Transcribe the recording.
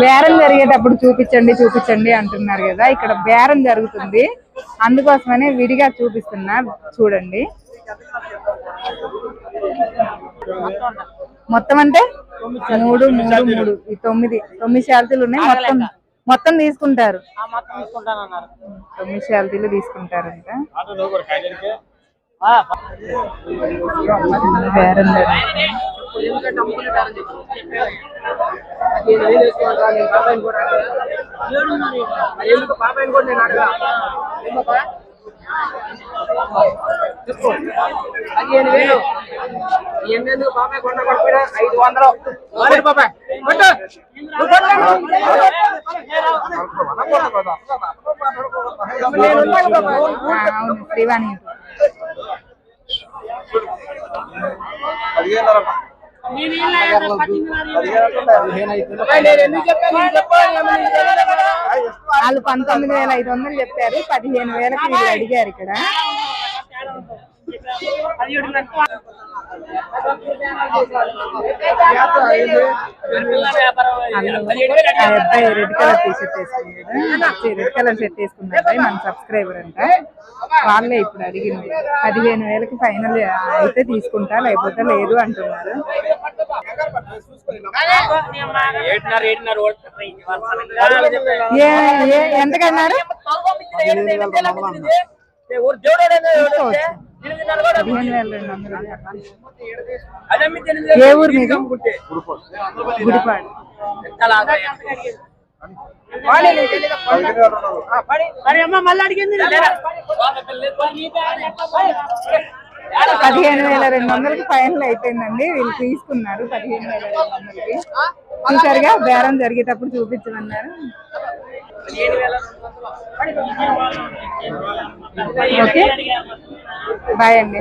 బేరం జరిగేటప్పుడు చూపించండి చూపించండి అంటున్నారు కదా. ఇక్కడ బేరం జరుగుతుంది. అందుకోసమనే విడిగా చూపిస్తున్నా. చూడండి. మొత్తం అంటే? మూడు మూడు మూడు. ఈ తొమ్మిది. తొమ్మిది శాలతీలు ఉన్నాయి. మొత్తం మొత్తం తీసుకుంటారు. తొమ్మిది శాలతీలు తీసుకుంటారంట. బేరం జరుగుతుంది ఎందుకు బాబాయ్ కూడా నేను అడగా ఎందుకు చెప్పు పదిహేను వేలు ఎన్నెందుకు బాబాయ్ కొండ పడిపోయినా ఐదు వందలు కొట్టు బాబాయ్ శ్రీవాణి బాబాయ్, వాళ్ళు పంతొమ్మిది వేల ఐదు వందలు చెప్పారు పదిహేను వేలకు వీళ్ళు అడిగారు ఇక్కడ. అబ్బాయి రెడ్ కలర్ టీ షర్ట్ వేసుకున్నాడు రెడ్ కలర్ షర్ట్ వేసుకున్న అబ్బాయి మన సబ్స్క్రైబర్ అంట వాళ్ళే ఇప్పుడు అడిగింది పదిహేను వేలకి ఫైనల్ అయితే తీసుకుంటా లేకపోతే లేదు అంటున్నారు ఎంతకన్నారు పదిహేను వేల రెండు వందలు ఏ ఊరు గుడిపాడు పదిహేను వేల రెండు వందలకి ఫైనల్ అయిపోయిందండి. వీళ్ళు తీసుకున్నారు పదిహేను వేల రెండు వందలకి. చూసారుగా బేరం జరిగేటప్పుడు చూపించమన్నారు. ఓకే. బాయ్ అండి